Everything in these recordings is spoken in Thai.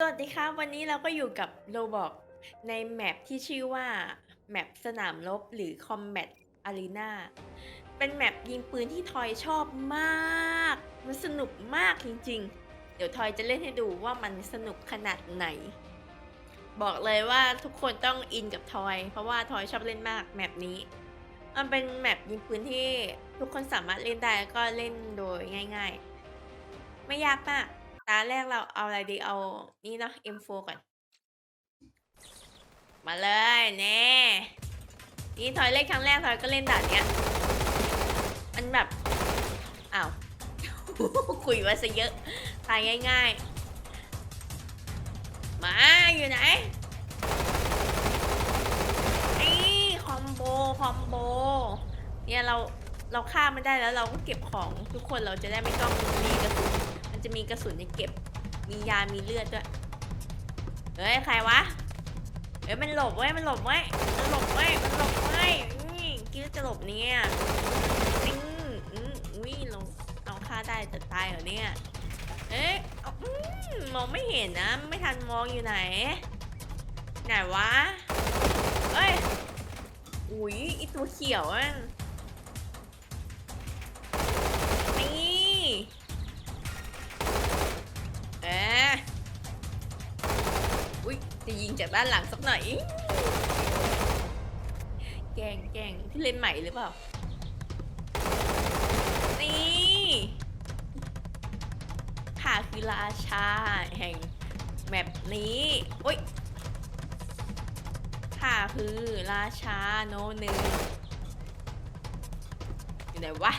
สวัสดีครับวันนี้เราก็อยู่กับโ o บอกในแมปที่ชื่อว่าแมปสนามรบหรือ Combat Arena เป็นแมปยิงปืนที่ทอยชอบมาก มันสนุกมากจริงๆ เดี๋ยวทอยจะเล่นให้ดูว่ามันสนุกขนาดไหน บอกเลยว่าทุกคนต้องอินกับทอย เพราะว่าทอยชอบเล่นมากแมปนี้ มันเป็นแมปยิงปืนที่ทุกคนสามารถเล่นได้แล้วก็เล่นโดยง่าย ๆ ไม่ยากมาก ตาแรกเราเอาอะไรดีเอานี่เนาะ M4 ก่อน มาเลยแน่นี่ทอยเล่นครั้งแรกทอยก็เล่นด่านเนี้ยมันแบบอ้าวคุยไว้ซะเยอะตายง่ายๆ มาอยู่ไหนนี่คอมโบคอมโบเนี่ยเราเราฆ่าไม่ได้แล้วเราก็เก็บของทุกคนเราจะได้ไม่ต้องมีกระสุน มันจะมีกระสุนให้เก็บ มียา มีเลือดด้วย เฮ้ย ใครวะ เฮ้ย มันหลบเว้ย มันหลบเว้ย มันหลบเว้ย มันหลบเว้ยนี่คิดว่าจะหลบเนี่ยอืมอืมอุ้ยเราเราฆ่าได้แต่ตายเหรอเนี่ย เอ๊ะอืมมองไม่เห็นนะ ไม่ทันมองอยู่ไหน ไหนวะ เอ้ย อุ้ยอีตัวเขียวอะ จะยิงจากด้านหลังสักหน่อย แกงแกงที่เล่นใหม่หรือเปล่า นี่ข้าคือราชาแห่งแมปนี้อุ้ยข้าคือราชาโนหนึ่งอยู่ไหนวะ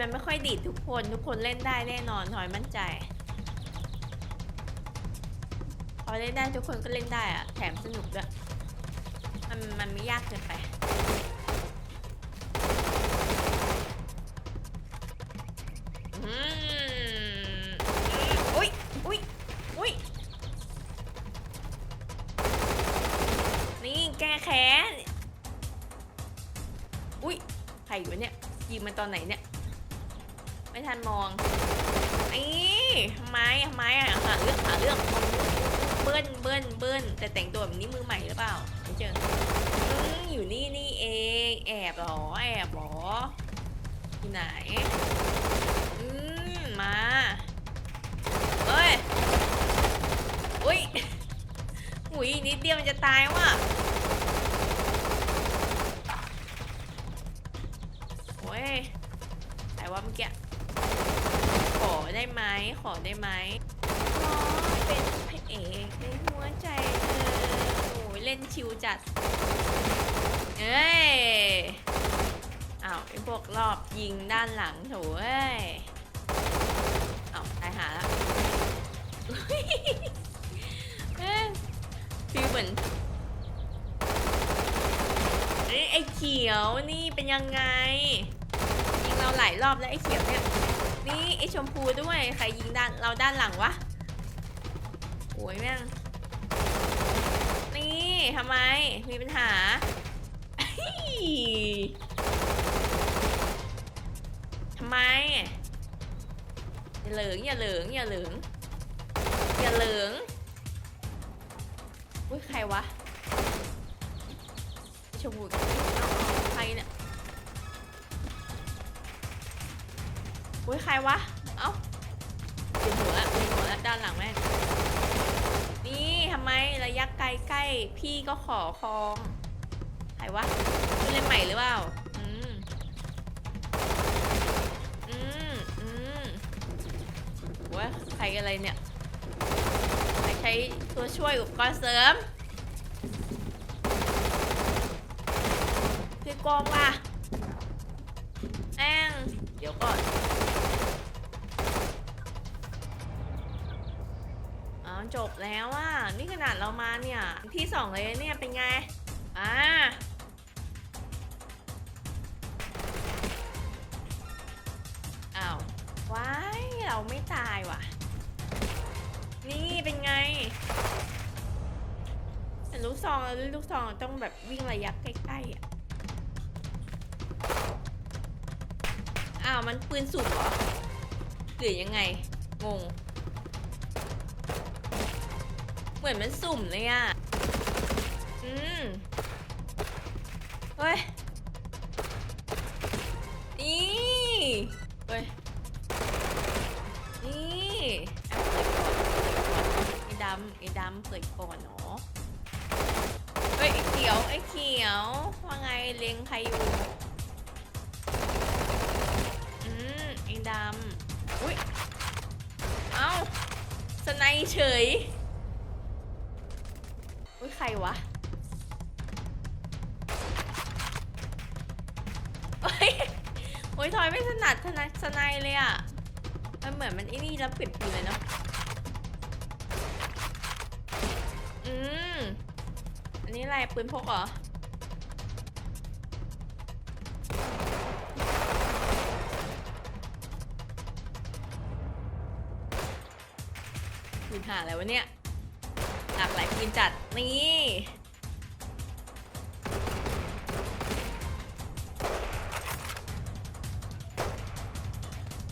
มันไม่ค่อยดีดทุกคนทุกคนเล่นได้แน่นอนทอยมั่นใจพอเล่นได้ทุกคนก็เล่นได้อะแถมสนุกด้วยมันมันไม่ยากเกินไปอุ้ยอุ้ยอุ้ยนี่แก้แค้นอุ้ยใครวะเนี่ยยิงมันตอนไหนเนี่ย ทันมองไอ้ไมทำไม้อะหาเรื่องหาเรื่องเบิ้ลเบิ้ลเบิ้ลแต่แต่งตัวแบบนี้มือใหม่หรือเปล่าไม่เจออยู่นี่นี่เองแอบหรอแอบหรออยู่ไหนอืมมาเอ้ยอุ้ยอุ้ยนิดเดียวมันจะตายว่ะโอ้ยแต่ว่าเมื่อกี้ ได้ไหมขอได้ไหมขอเป็นพระเอกในหัวใจเธอโอ้ยเล่นชิวจัดเอ้ยอ้าวไอ้พวกรอบยิงด้านหลังโถเอ้ยอ้าวตายหาล้วเอ้ยฟีลเหมือนเอ้ไอ้เขียวนี่เป็นยังไงยิงเราหลายรอบแล้วไอ้เขียวเนี่ย นี่ไอชมพูด้วย ใครยิงด้านเราด้านหลังวะโอ้ยแม่ง นี่ทำไม มีปัญหา ทำไม อย่าเหลิงอย่าเหลิงอย่าเหลิงอย่าเหลิงอุ้ยใครวะชมพู อุ้ยใครวะ เอ้าเดี๋ยวหัวละเดี๋ยวหัวละด้านหลังแม่นี่ทำไมระยะไกลใกล้พี่ก็ขอคองใครวะเล่นใหม่หรือเปล่า อืม อืม อืมว่าใครอะไรเนี่ยใครใช้ตัวช่วยอุปกรณ์เสริมคือกองว่ะ จบแล้วอะนี่ขนาดเรามาเนี่ยที่สองเลยเนี่ยเป็นไง อ่าอ้าวว้ายเราไม่ตายว่ะ นี่เป็นไงลูกซองราลูกซองต้องแบบวิ่งระยะใกล้ๆอะอ้าวมันปืนสุ่มเหรอหรือยังไง งง เหมือนมันสุ่มเลยอะ อืมเฮ้ย นี่ เฮ้ย นี่ไอ้ดำไอ้ดำเปิดก่อนเนาะเฮ้ยไอ้เขียว ไอ้เขียว ว่าไงเลงใครอยู่ อืมไอ้ดำ อุ้ย เอ้าสไนเฉย รวะโอ้ยโอ้ยทอยไม่ถนัดถนัดสไนเลยอะ มันเหมือนมันไอ้นี่แล้วปลี่ยนปืนเลยเนาะ อืม อันนี้อะไรปืนพกเหรอปืนหาอะไรวะเนี่ย กินจัด นี่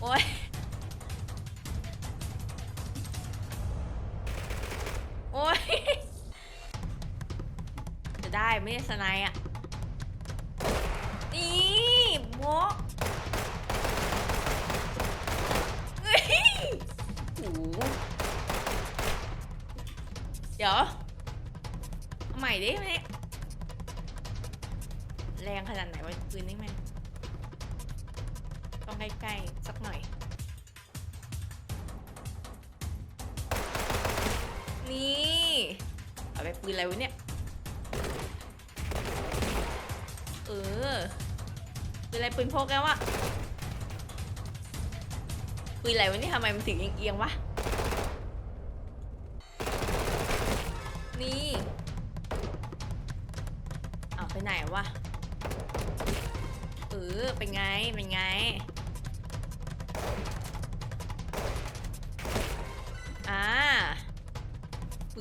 โอ้ยโอ้ยจะได้ไม่ได้สไนอะ นี่เอาไปปืนอะไรวะเนี่ย เออ ปืนอะไรปืนพกแล้วอะปืนอะไรวะเนี่ยทำไมมันถึงเอียงๆวะ นี่เอาไปไหนวะ เออ เป็นไง เป็นไง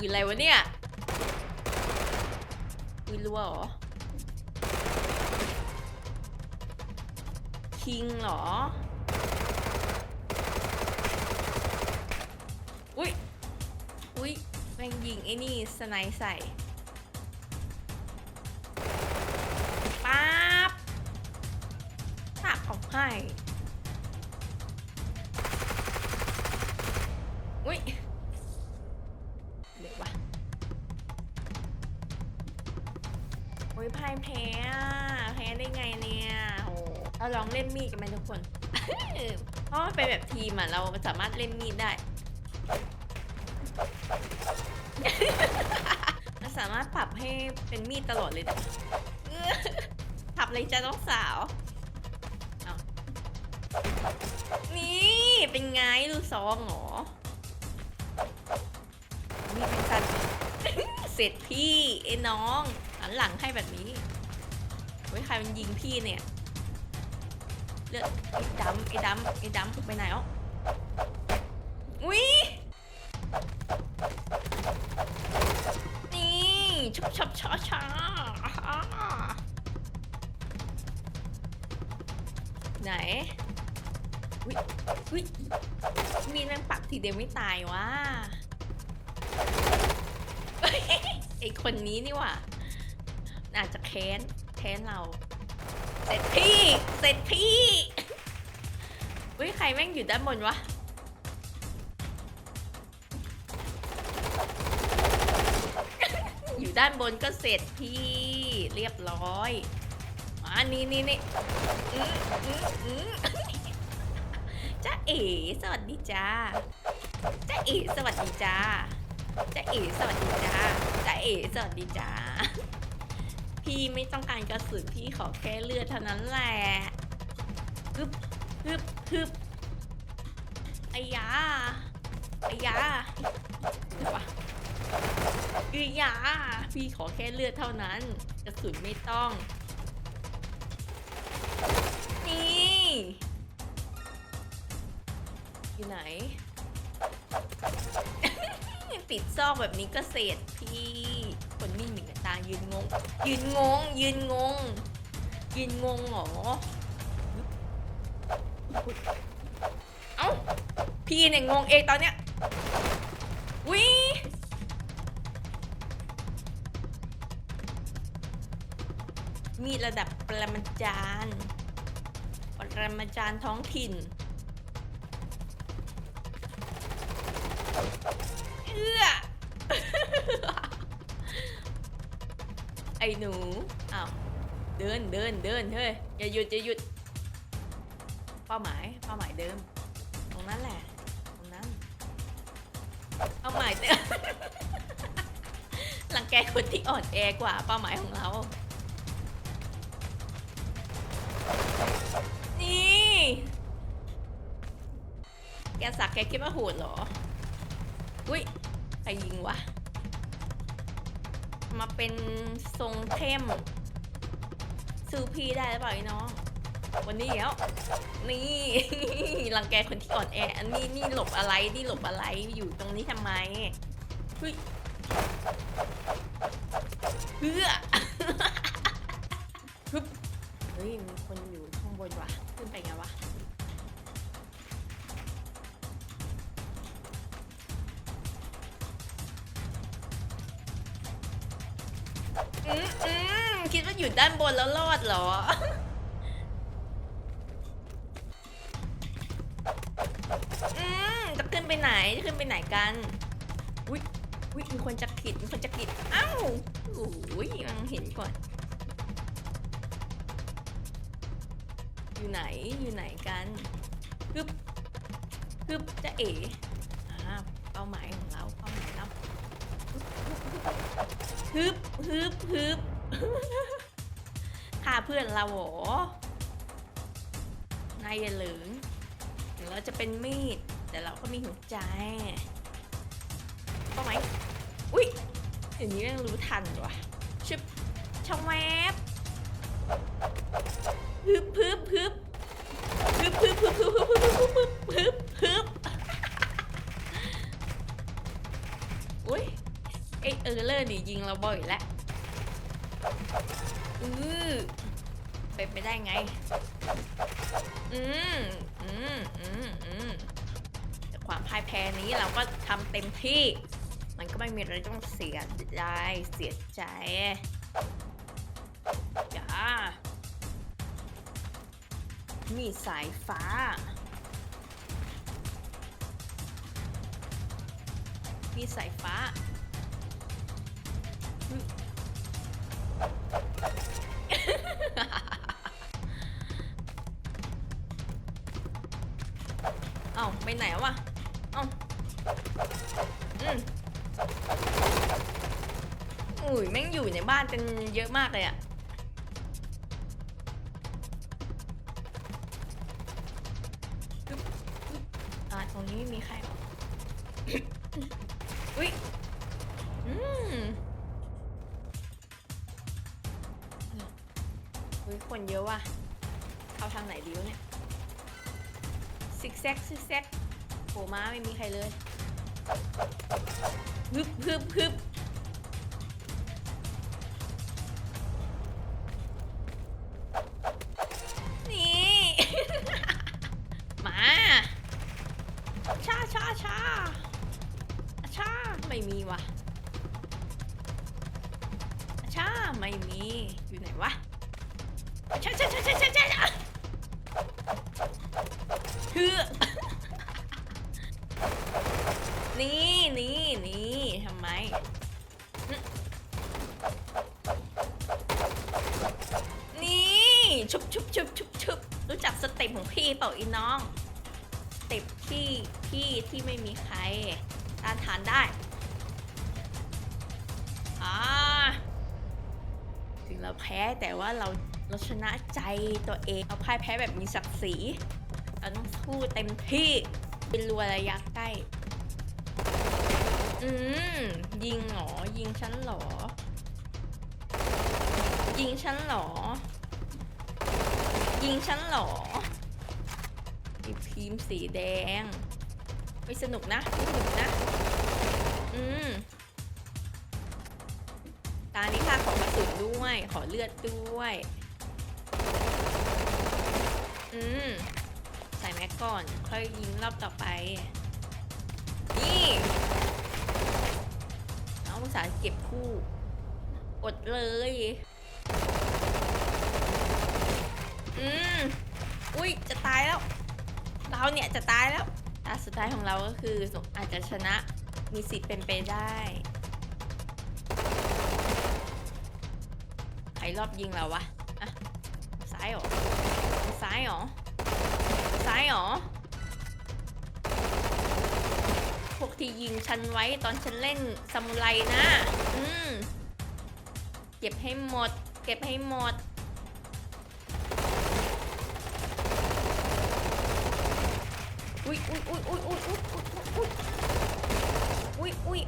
ปืนอะไรวะเนี่ยปืนรัวเหรอ คิงเหรอ อุ้ย อุ้ยแม่งยิงไอ้นี่สไนใส่ป๊าบตักออกให้ เล่นมีดกันไหมทุกคน เพราะมันเป็นแบบทีมอะ เราสามารถเล่นมีดได้เราสามารถปรับให้เป็นมีดตลอดเลยนะปรับเลยจ้าน้องสาวเอานี่เป็นไงลูซองเหรอมีเป็นสันเสร็จพี่ไอ้น้องหันหลังให้แบบนี้เฮ้ยใครมันยิงพี่เนี่ย เลือดไอ้ดำไอ้ดำไอ้ดำไปไหนอะอุ้ยนี่ชุบชับช้าช้าไหนอุ้ยอุ้ยมีนางปักทีเดียวไม่ตายวะไอคนนี้นี่ว่าอาจจะแค้นแค้นเรา เสร็จพี่ เสร็จพี่ อุ้ยใครแม่งอยู่ด้านบนวะ อยู่ด้านบนก็เสร็จพี่ เรียบร้อยอันนี้นี่นี่อืออืออือจ้าเอ๋สวัสดีจ้าจ้าเอ๋สวัสดีจ้าจ้าเอ๋สวัสดีจ้าจ้าเอ๋สวัสดีจ้า พี่ไม่ต้องการกระสุนพี่ขอแค่เลือดเท่านั้นแหละฮึบฮึบฮึบไอ้ยาไอ้ยาเดี๋ยวะอือยาพี่ขอแค่เลือดเท่านั้น กระสุนไม่ต้อง นี่อยู่ไหน ปิดซอกแบบนี้ก็เสร็จพี่ คนนิ่งหนึ่ง ตายืนงง ยืนงง ยืนงง ยืนงงเหรอ เอ้า พี่เนี่ยงงเองตอนเนี้ยวิมีระดับปรมาจารย์ปรมาจารย์ท้องถิ่นเอื้อ ไอ้หนูอ้าวเดินเดินเดินเฮ้ยอย่าหยุดอย่าหยุดเป้าหมายเป้าหมายเดิม ตรงนั้นแหละตรงนั้นเป้าหมายเดิมหลังแกคนที่อ่อนแอกว่าเป้าหมายของเรา นี่ แกสักแกคิดว่าโหดเหรอ อุ้ยใครยิงวะ มาเป็นทรงเข้ม ซื้อพีได้หรือเปล่าไอ้น้อง วันนี้แล้ว นี่รังแกคนที่อ่อนแอ อันนี้นี่หลบอะไร นี่หลบอะไร อยู่ตรงนี้ทำไมเฮ้ยเพื่อเฮ้ย มีคนอยู่ข้างบนว่ะ ขึ้นไปไงวะ นแล้วรอดเหรอ อืมจะขึ้นไปไหนจะขึ้นไปไหนกันอุ้ยอุ้ยมีคนจะผิดมีคนจะผิดอ้าวโอ้ยยังเห็นก่อน อยู่ไหนอยู่ไหนกันฮึบฮึบจะเอ๋อ่าเป้าหมายของเราเป้าหมายเราฮึบฮึบฮึบ ฆ่าเพื่อนเราหรอนายอย่าเหลิงถึงเราจะเป็นมีด แต่เราก็มีหัวใจเข้าไหมอุ้ยเดี๋ยวนี้ยังรู้ทันว่ะชึบช่องแวบฮึบฮึบฮึบฮึบฮึบฮึบฮึบฮึบฮึบฮึบฮึบฮึบอุ้ยไอเออร์เลอร์นี่ยิงเราบ่อยแล้วอือ เป็นไปได้ไง อืมอืมอืมอืมแต่ความพ่ายแพ้นี้เราก็ทำเต็มที่ มันก็ไม่มีอะไรต้องเสียใจเสียใจจ้ามีสายฟ้ามีสายฟ้า ไปไหนวะเอ้าอืมอุ้ยแม่งอยู่ในบ้านกันเยอะมากเลยอะอ่าตรงนี้ไม่มีใครหรออุ้ยอืมอุ้ยคนเยอะว่ะเข้าทางไหนดีวะเนี่ย ซิกแซกซิกแซกโผล่มาไม่มีใครเลยฮึบฮึบฮึบ เพื่อนี่นี่นี่ทำไมอืมนี่ชุบชุบชุบชุบชุบรู้จักสเต็ปของพี่เปล่าอีน้องสเต็ปที่พี่ที่ไม่มีใครต้านทานได้อ่าถึงเราแพ้แต่ว่าเราเราชนะใจตัวเองเราพ่ายแพ้แบบมีศักดิ์ศรี ผู้เต็มที่เป็นรัวระยะใกล้ อืม ยิงเหรอ ยิงฉันเหรอ ยิงฉันเหรอ ยิงฉันเหรอไอ้พีมสีแดง ไม่สนุกนะไม่สนุกนะ อืม ตานี้ค่ะขอกระสุนด้วย ขอเลือดด้วย อืม ก่อน ค่อยยิงรอบต่อไป นี่เอาภาษาเก็บคู่ อดเลย อืมอุ้ยจะตายแล้ว เราเนี่ยจะตายแล้วตาสุดท้ายของเราก็คืออาจจะชนะมีสิทธิ์เป็นไปได้ใครรอบยิงเราวะ อะ ซ้ายหรอ ซ้ายหรอ ซ้ายหรอ พวกที่ยิงฉันไว้ตอนฉันเล่นซามูไรนะ อืม เก็บให้หมด เก็บให้หมด อุ้ยอุ้ยอุ้ยอุ้ยอุ้ยอุ้ยอุ้ยอุ้ย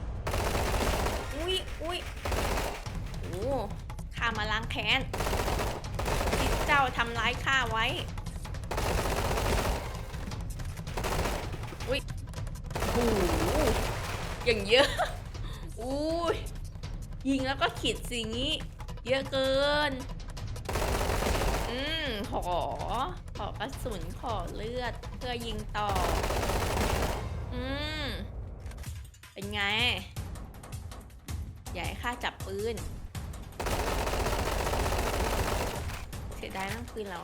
อุ้ยอุ้ยอุ้ยโอ้ข้ามาล้างแค้นที่เจ้าทำร้ายข้าไว้ อ้โหอย่างเยอะ อุ้ย ยิงแล้วก็ขีดสิ่งนี้ เยอะเกิน อืม ขอ ขอกระสุนขอเลือด เพื่อยิงต่อ อืม เป็นไง ให้ข้าจับปืน เสียดายนั่งปืนเรา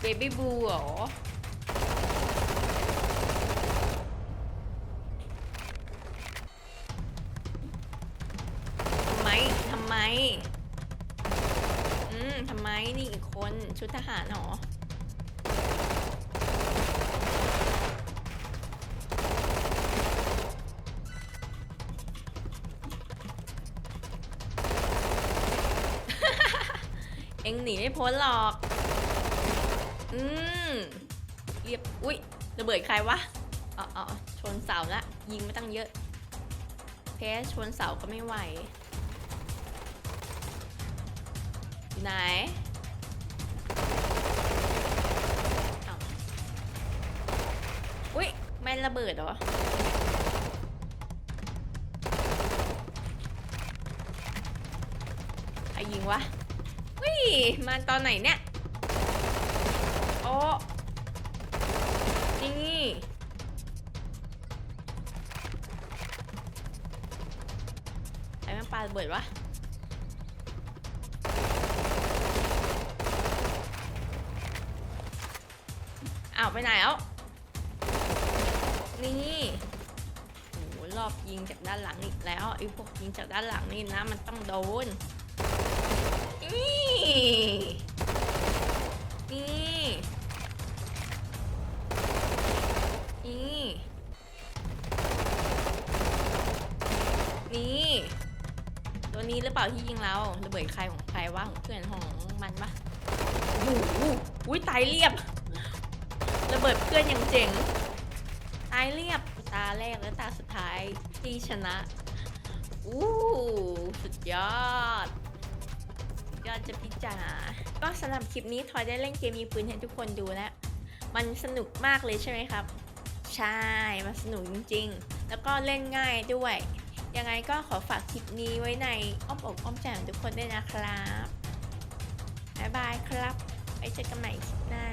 เบบี้บูเหรอ อืมทำไมนี่อีกคนชุดทหารหรอเอ็งหนีไม่พ้นหรอก อืมเรียบ อุ๊ยระเบิดใครวะอ๋ออ๋อชนเสาละ ยิงไม่ตั้งเยอะแพ้ชนเสาก็ไม่ไหว ไหนอาอุ๊ยม่นระเบิดเหรอ ใครยิงวะวิมาตอนไหนเนี่ย โอ้นี่ใครม่งปาระเบิดวะ อ้าวไปไหนแล้วนี่โอ้โหรอบยิงจากด้านหลังอีกแล้วไอ้พวกยิงจากด้านหลังนี่นะมันต้องโดนนี่นี่นี่นี่ตัวนี้หรือเปล่าที่ยิงเราระเบิดใครของใครวะของเพื่อนของมันปะโอ้โหอุ้ยตายเรียบ ระเบิดเพื่อนอย่างเจ๋งตายเรียบตาแรกและตาสุดท้ายที่ชนะ อู้สุดยอดยอดจะพิจารณาก็สำหรับคลิปนี้ทอยได้เล่นเกมมีปืนให้ทุกคนดูแล้ว มันสนุกมากเลยใช่ไหมครับ ใช่ มันสนุกจริงๆ แล้วก็เล่นง่ายด้วย ยังไงก็ขอฝากคลิปนี้ไว้ในอ้อมอกอ้อมใจของทุกคนด้วยนะครับ บ๊ายบายครับไปเจอกันใหม่คลิปหน้า